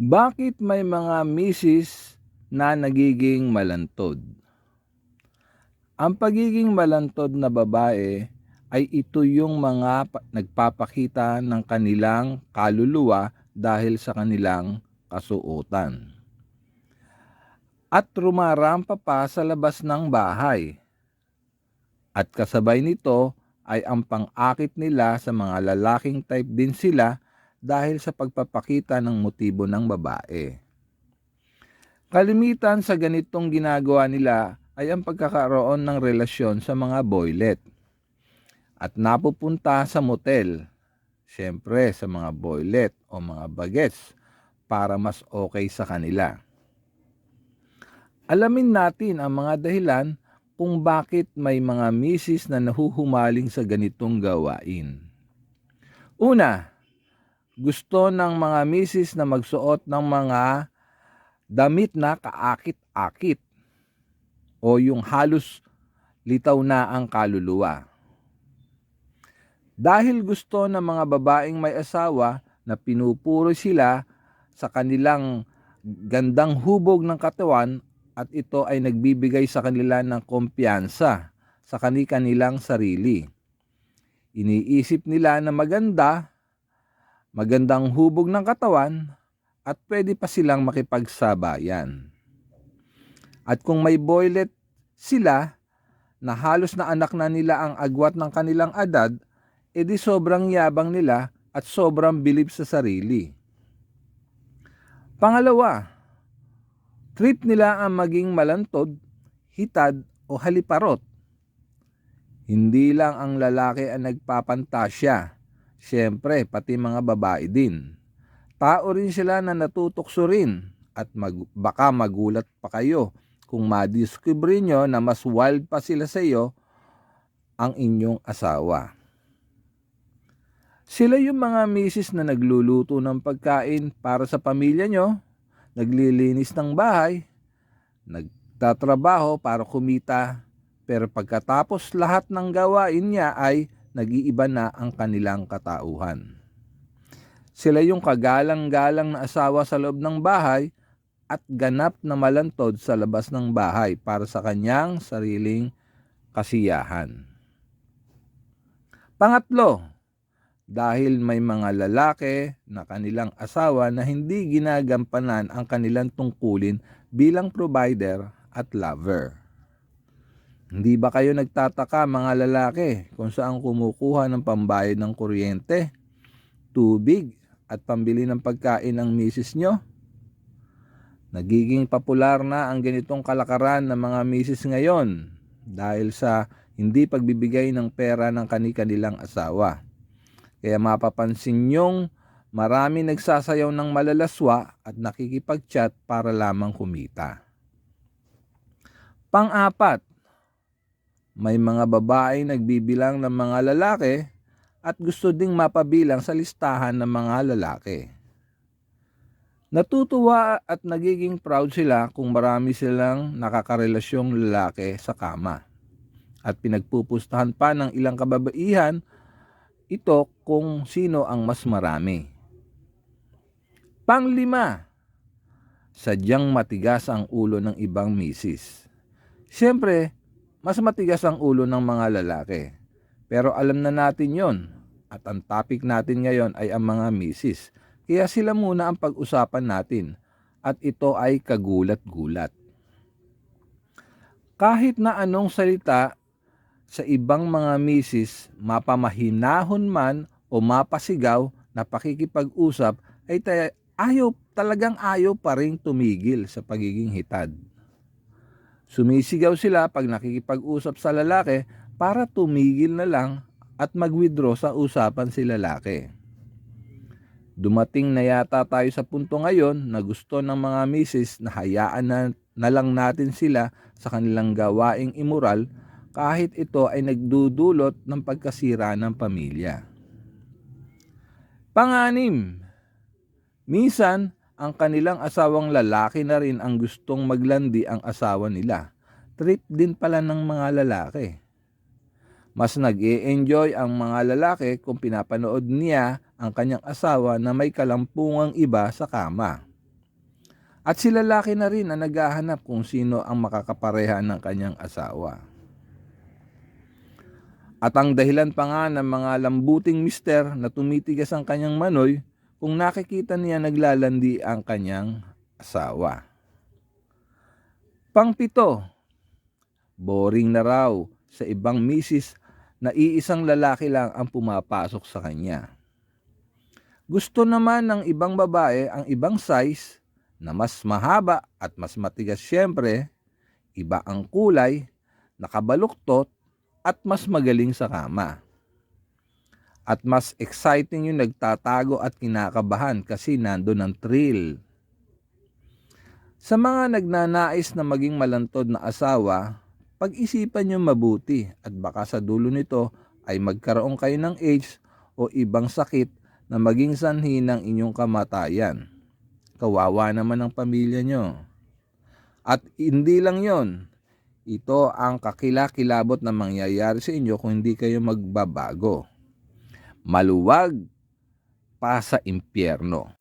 Bakit may mga misis na nagiging malantod? Ang pagiging malantod na babae ay ito yung mga pa- nagpapakita ng kanilang kaluluwa dahil sa kanilang kasuotan. At rumarampa pa sa labas ng bahay. At kasabay nito ay ang pang-akit nila sa mga lalaking type din sila dahil sa pagpapakita ng motibo ng babae. Kalimitan sa ganitong ginagawa nila ay ang pagkakaroon ng relasyon sa mga boylet at napupunta sa motel, siyempre sa mga boylet o mga bagets para mas okay sa kanila. Alamin natin ang mga dahilan kung bakit may mga misis na nahuhumaling sa ganitong gawain. Una, gusto ng mga misis na magsuot ng mga damit na kaakit-akit o yung halos litaw na ang kaluluwa. Dahil gusto ng mga babaeng may asawa na pinupuro sila sa kanilang gandang hubog ng katawan at ito ay nagbibigay sa kanila ng kumpiyansa sa kani-kanilang sarili. Iniisip nila na maganda, magandang hubog ng katawan at pwede pa silang makipagsabayan. At kung may boylet sila na halos na anak na nila ang agwat ng kanilang edad, edi sobrang yabang nila at sobrang bilib sa sarili. Pangalawa, trip nila ang maging malantod, hitad o haliparot. Hindi lang ang lalaki ang nagpapantasya, siyempre pati mga babae din. Tao rin sila na natutokso rin at mag, baka magulat pa kayo kung madiscover nyo na mas wild pa sila sa iyo ang inyong asawa. Sila yung mga misis na nagluluto ng pagkain para sa pamilya nyo, naglilinis ng bahay, nagtatrabaho para kumita, pero pagkatapos lahat ng gawain niya ay nag-iiba na ang kanilang katauhan. Sila yung kagalang-galang na asawa sa loob ng bahay at ganap na malantod sa labas ng bahay para sa kanyang sariling kasiyahan. Pangatlo, dahil may mga lalaki na kanilang asawa na hindi ginagampanan ang kanilang tungkulin bilang provider at lover. Hindi ba kayo nagtataka mga lalaki kung saan kumukuha ng pambayad ng kuryente, tubig at pambili ng pagkain ng misis nyo? Nagiging popular na ang ganitong kalakaran ng mga misis ngayon dahil sa hindi pagbibigay ng pera ng kani-kanilang asawa. Kaya mapapansin nyong marami nagsasayaw ng malalaswa at nakikipag-chat para lamang kumita. Pang-apat, may mga babae nagbibilang ng mga lalaki at gusto ding mapabilang sa listahan ng mga lalaki. Natutuwa at nagiging proud sila kung marami silang nakakarelasyong lalaki sa kama. At pinagpupustahan pa ng ilang kababaihan ito kung sino ang mas marami. Panglima, sadyang matigas ang ulo ng ibang misis. Siyempre, mas matigas ang ulo ng mga lalaki. Pero alam na natin yon at ang topic natin ngayon ay ang mga misis. Kaya sila muna ang pag-usapan natin at ito ay kagulat-gulat. Kahit na anong salita sa ibang mga misis, mapamahinahon man o mapasigaw na pakikipag-usap ay ta- ayaw, talagang ayaw pa rin tumigil sa pagiging hitad. Sumisigaw sila pag nakikipag-usap sa lalaki para tumigil na lang at mag-withdraw sa usapan si lalaki. Dumating na yata tayo sa punto ngayon na gusto ng mga misis na hayaan na, na lang natin sila sa kanilang gawaing immoral kahit ito ay nagdudulot ng pagkasira ng pamilya. Panganim, minsan ang kanilang asawang lalaki na rin ang gustong maglandi ang asawa nila. Trip din pala ng mga lalaki. Mas nag enjoy ang mga lalaki kung pinapanood niya ang kanyang asawa na may kalampungang iba sa kama. At si lalaki na rin ang naghahanap kung sino ang makakapareha ng kanyang asawa. At ang dahilan pa nga ng mga lambuting mister na tumitigas ang kanyang manoy kung nakikita niya naglalandi ang kanyang asawa. Pangpito, boring na raw sa ibang misis na iisang lalaki lang ang pumapasok sa kanya. Gusto naman ng ibang babae ang ibang size na mas mahaba at mas matigas syempre, iba ang kulay, nakabaluktot at mas magaling sa kama. At mas exciting yung nagtatago at kinakabahan kasi nandun ang thrill. Sa mga nagnanais na maging malantod na asawa, pag-isipan nyo mabuti at baka sa dulo nito ay magkaroon kayo ng AIDS o ibang sakit na maging sanhi ng inyong kamatayan. Kawawa naman ang pamilya nyo. At hindi lang yon, ito ang kakilakilabot na mangyayari sa inyo kung hindi kayo magbabago. Maluwag pa sa impyerno.